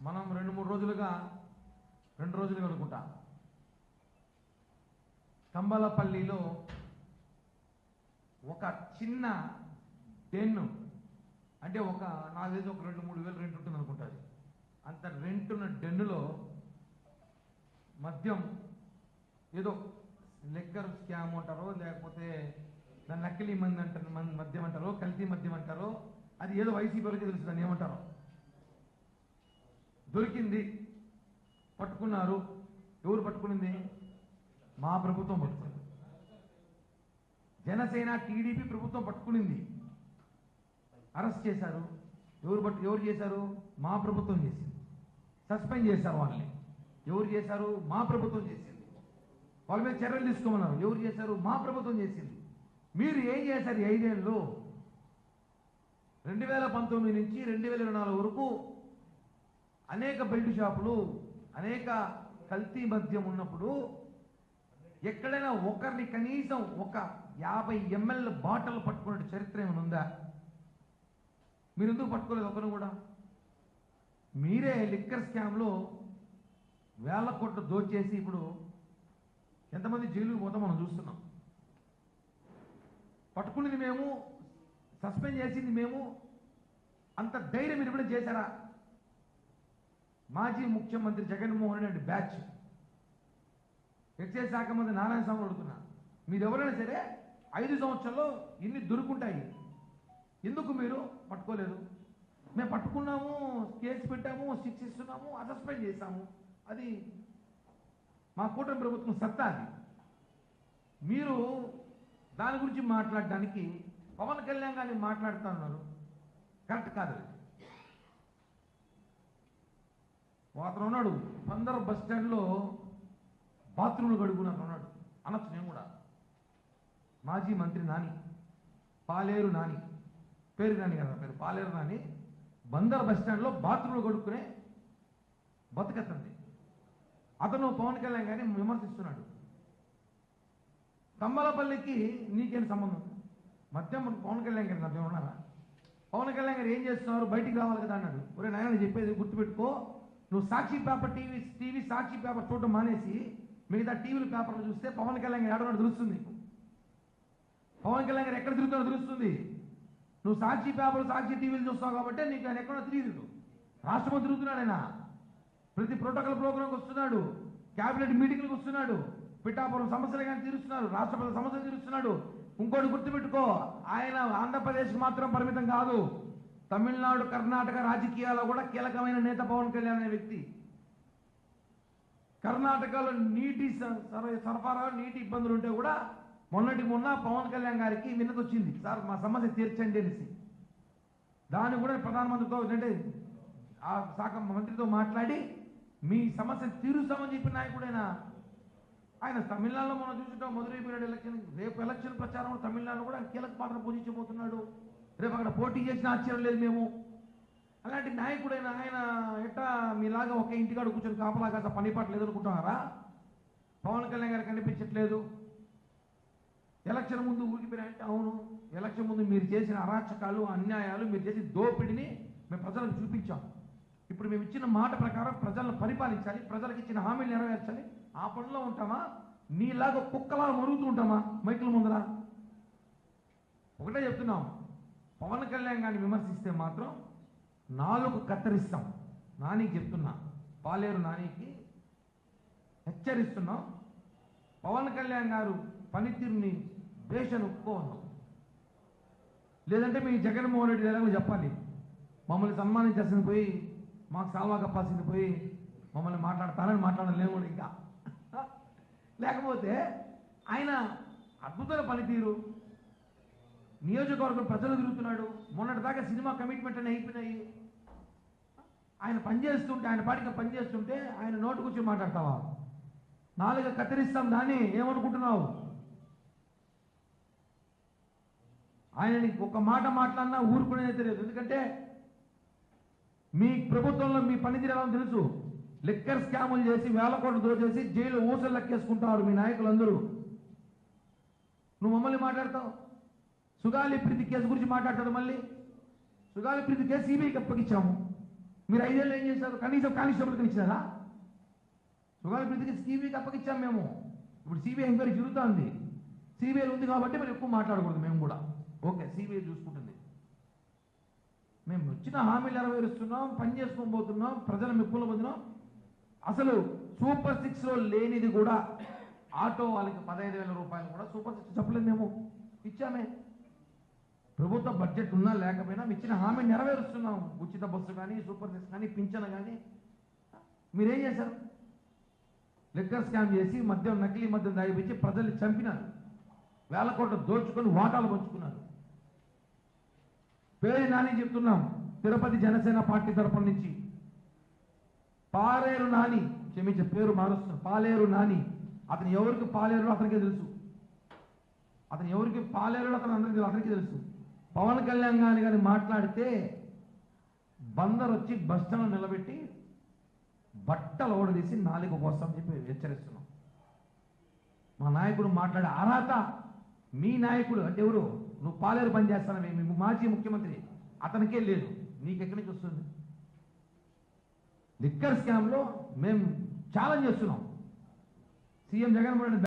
మనం రెండు మూడు రోజులుగా రెండు రోజులుగా అనుకుంటా. కంబలపల్లిలో ఒక చిన్న టెన్ అంటే ఒక నాకు తెలిసి ఒక రెండు మూడు వేలు రెంట్ ఉంటుంది అనుకుంటుంది అంత రెంట్ ఉన్న డెన్నులో మద్యం ఏదో లెక్కర్ స్కామ్ అంటారో లేకపోతే దాన్ని నకిలీ మంది అంటారు మన్- మద్యం అంటారో కల్తీ మద్యం అంటారో అది ఏదో వైసీపీలకి తెలుసు దాన్ని ఏమంటారో. దొరికింది. పట్టుకున్నారు. ఎవరు పట్టుకునింది? మా ప్రభుత్వం పట్టుకుంది. జనసేన టీడీపీ ప్రభుత్వం పట్టుకునింది. అరెస్ట్ చేశారు. ఎవరు పట్టు ఎవరు చేశారు? మా ప్రభుత్వం చేసింది. సస్పెండ్ చేశారు వాళ్ళని. ఎవరు చేశారు? మా ప్రభుత్వం చేసింది. వాళ్ళ మీద చర్యలు తీసుకోమన్నారు. ఎవరు చేశారు? మా ప్రభుత్వం చేసింది. మీరు ఏం చేశారు ఐదేళ్ళు? రెండు వేల పంతొమ్మిది నుంచి రెండు వేల ఇరవై నాలుగు వరకు అనేక బెల్ట్ షాపులు అనేక కల్తీ మద్యం ఉన్నప్పుడు ఎక్కడైనా ఒకరిని కనీసం ఒక యాభై ఎంఎల్ బాటలు పట్టుకునే చరిత్ర ఏమైనా ఉందా? మీరు ఎందుకు పట్టుకోలేదు ఒకరు కూడా? మీరే లిక్కర్ స్కామ్లో వేల కోట్లు దోచేసి ఇప్పుడు ఎంతమంది జైలుకు పోతాం మనం చూస్తున్నాం. పట్టుకునేది మేము సస్పెండ్ చేసింది మేము అంత ధైర్యం మీరు కూడా చేశారా? మాజీ ముఖ్యమంత్రి జగన్మోహన్ రెడ్డి బ్యాచ్. ఎక్సైజ్ శాఖ మంత్రి నారాయణ స్వామి అడుగుతున్నా. మీరు ఎవరైనా సరే ఐదు సంవత్సరాల్లో ఇన్ని దొరుకుంటాయి. ఎందుకు మీరు పట్టుకోలేదు? మేము పట్టుకున్నాము కేసు పెట్టాము శిక్ష ఇస్తున్నాము సస్పెండ్ చేశాము. అది మా కూటమి ప్రభుత్వం సత్తా అది. మీరు దాని గురించి మాట్లాడడానికి పవన్ కళ్యాణ్ గారిని మాట్లాడుతున్నారు కరెక్ట్ కాదు అది. అతను ఉన్నాడు. బందర్ బస్ స్టాండ్లో బాత్రూమ్లు కడుగున్నారు ఉన్నాడు. అనొచ్చు నేను కూడా. మాజీ మంత్రి నాని పాలేరు నాని పేరు నాని కదా పేరు పాలేరు నాని బందర్ బస్ స్టాండ్లో బాత్రూమ్లు కడుక్కునే బతుకత్తంది. అతను పవన్ కళ్యాణ్ గారిని విమర్శిస్తున్నాడు. తమ్మలపల్లికి నీకేం సంబంధం? మధ్యం పవన్ కళ్యాణ్ గారి మధ్య ఉన్నారా? పవన్ కళ్యాణ్ గారు ఏం చేస్తున్నారు? బయటికి రావాలి కదా అన్నాడు. ఒరే నాయన చెప్పేది గుర్తుపెట్టుకో. నువ్వు Sakshi paper TV TV Sakshi paper చూడటం మానేసి మిగతా టీవీలు పేపర్లు చూస్తే పవన్ కళ్యాణ్ గారు తెలుస్తుంది నీకు. పవన్ కళ్యాణ్ గారు ఎక్కడ తిరుగుతాడో తెలుస్తుంది. నువ్వు సాక్షి పేపర్ సాక్షి టీవీలు చూస్తావు కాబట్టి నీకు ఆయన ఎక్కడో తెలియదు. రాష్ట్రపతి తిరుగుతున్నాడు ఆయన. ప్రతి ప్రోటోకాల్ ప్రోగ్రాంకి వస్తున్నాడు. క్యాబినెట్ మీటింగ్లకు వస్తున్నాడు. పిఠాపురం సమస్యలు కానీ తీరుస్తున్నాడు. రాష్ట్రపతి సమస్యలు తీరుస్తున్నాడు. ఇంకోటి గుర్తుపెట్టుకో. ఆయన ఆంధ్రప్రదేశ్ మాత్రం పరిమితం కాదు. తమిళనాడు కర్ణాటక రాజకీయాల్లో కూడా కీలకమైన నేత పవన్ కళ్యాణ్ అనే వ్యక్తి. కర్ణాటకలో నీటి స- సర- సరఫరా నీటి ఇబ్బందులు ఉంటే కూడా మొన్నటి మొన్న పవన్ కళ్యాణ్ గారికి విన్నతి వచ్చింది సార్ మా సమస్య తీర్చండి అనేసి. దాన్ని కూడా ప్రధానమంత్రితో అంటే ఆ శాఖ మంత్రితో మాట్లాడి మీ సమస్య తీరుస్తామని చెప్పిన నాయకుడైనా ఆయన తమిళనాడులో మనం చూసుంటాం మొదలైపోయినాడు ఎలక్షన్ రేపు ఎలక్షన్ ప్రచారంలో తమిళనాడులో కూడా కీలక పాత్ర పోషించబోతున్నాడు. రేపు అక్కడ పోటీ చేసిన ఆశ్చర్యం లేదు మేము. అలాంటి నాయకుడైన ఆయన ఎట్టా మీలాగా ఒక ఇంటికాడ కూర్చొని కాపలా కాస్త పని పాటలు అనుకుంటున్నారా పవన్ కళ్యాణ్ గారు కనిపించట్లేదు. ఎలక్షన్ ముందు ఊరికిపోయినాయంటే అవును. ఎలక్షన్ ముందు మీరు చేసిన అరాచకాలు అన్యాయాలు మీరు చేసిన దోపిడిని మేము ప్రజలకు చూపించాం. ఇప్పుడు మేము ఇచ్చిన మాట ప్రకారం ప్రజలను పరిపాలించాలి ప్రజలకు ఇచ్చిన హామీలు నెరవేర్చాలి. ఆ పనిలో ఉంటామా? నీలాగా కుక్కలా మరుగుతూ ఉంటామా? మైకుల ముందర? ఒకటే చెప్తున్నాం. పవన్ కళ్యాణ్ గారిని విమర్శిస్తే మాత్రం నాలుగు కత్తిరిస్తాం. నానికి చెప్తున్నా పాలేరు నానికి హెచ్చరిస్తున్నాం. పవన్ కళ్యాణ్ గారు పనితీరుని దేశాన్ని లేదంటే మీ జగన్మోహన్ రెడ్డి గారు చెప్పాలి. మమ్మల్ని సన్మానించాల్సింది పోయి మాకు సాల్వా కప్పాల్సింది పోయి మమ్మల్ని మాట్లాడతానని మాట్లాడలేము ఇంకా. లేకపోతే ఆయన అద్భుతమైన పనితీరు నియోజకవర్గం ప్రజలు తిరుగుతున్నాడు. మొన్నటి దాకా సినిమా కమిట్మెంట్ అని అయిపోయినాయి. ఆయన పనిచేస్తుంటే ఆయన పాటికి పనిచేస్తుంటే ఆయన నోటు కూర్చొని మాట్లాడతావా? నాలుగు కత్తిరిస్తాం దాన్ని ఏమనుకుంటున్నావు? ఆయన ఒక మాట మాట్లాడినా ఊరుకునేది తెలియదు. ఎందుకంటే మీ ప్రభుత్వంలో మీ పనితీరు ఎలా తెలుసు. లిక్కర్ స్కాములు చేసి వేల కోట్లు దోచేసి జైలు ఊసలు లెక్కేసుకుంటారు మీ నాయకులందరూ. నువ్వు మమ్మల్ని మాట్లాడతావు? సుగాలి ప్రీతి కేసు గురించి మాట్లాడతాడు మళ్ళీ. సుగాలి ప్రీతి కేసు సిబిఐకి అప్పగించాము మీరు ఐదేళ్ళు ఏం చేశారు? కనీసం కానిస్టేబుల్కి ఇచ్చారా? సుగాల ప్రీతికి సిబిఐకి అప్పగిచ్చాం మేము. ఇప్పుడు సిబిఐ ఎంక్వైరీ జరుగుతోంది. సిబిఐలు ఉంది కాబట్టి మరి ఎక్కువ మాట్లాడకూడదు మేము కూడా. ఓకే సిబిఐ చూసుకుంటుంది. మేము వచ్చిన హామీలు నెరవేరుస్తున్నాం పని చేసుకొని పోతున్నాం ప్రజల మెప్పులు పొందినాం అసలు సూపర్ సిక్స్లో లేనిది కూడా ఆటో వాళ్ళకి పదహైదు వేల రూపాయలు కూడా సూపర్ సిక్స్ చెప్పలేదు మేము. ఇచ్చామే. ప్రభుత్వ బడ్జెట్ ఉన్నా లేకపోయినా ఇచ్చిన హామీ నెరవేరుస్తున్నాం. ఉచిత బస్సు కానీ సూపర్ సిక్స్ కానీ పింఛన్ కానీ మీరేం చేశారు? లెక్కర్ స్కామ్ చేసి మద్యం నకిలీ మద్యం దాగిపించి ప్రజల్ని చంపినారు. వేల కోట్లు దోచుకొని వాటాలు పంచుకున్నారు. పేరు నాని చెప్తున్నాం. తిరుపతి జనసేన పార్టీ తరఫున నుంచి. పాలేరు నాని క్షమించే పేరు మారుస్తున్నాం. పాలేరు నాని. అతను ఎవరికి పాలేరు అతనికే తెలుసు. అతను ఎవరికి పాలేరు అతను అందరికీ అతనికి తెలుసు. పవన్ కళ్యాణ్ గారు కానీ మాట్లాడితే బందర్ వచ్చి బస్టాండ్ నిలబెట్టి బట్టలు ఓడదీసి నాలుగు కోసం చెప్పి హెచ్చరిస్తున్నాం. మా నాయకుడు మాట్లాడే అర్హత మీ నాయకుడు అంటే ఎవరు? నువ్వు పాలేరు పని చేస్తానని మీ మాజీ ముఖ్యమంత్రి. అతనికే లేదు. నీకెక్కడి నుంచి వస్తుంది? లిక్కర్ స్కామ్లో మేము ఛాలెంజ్ చేస్తున్నాం. సీఎం జగన్మోహన్ రెడ్డి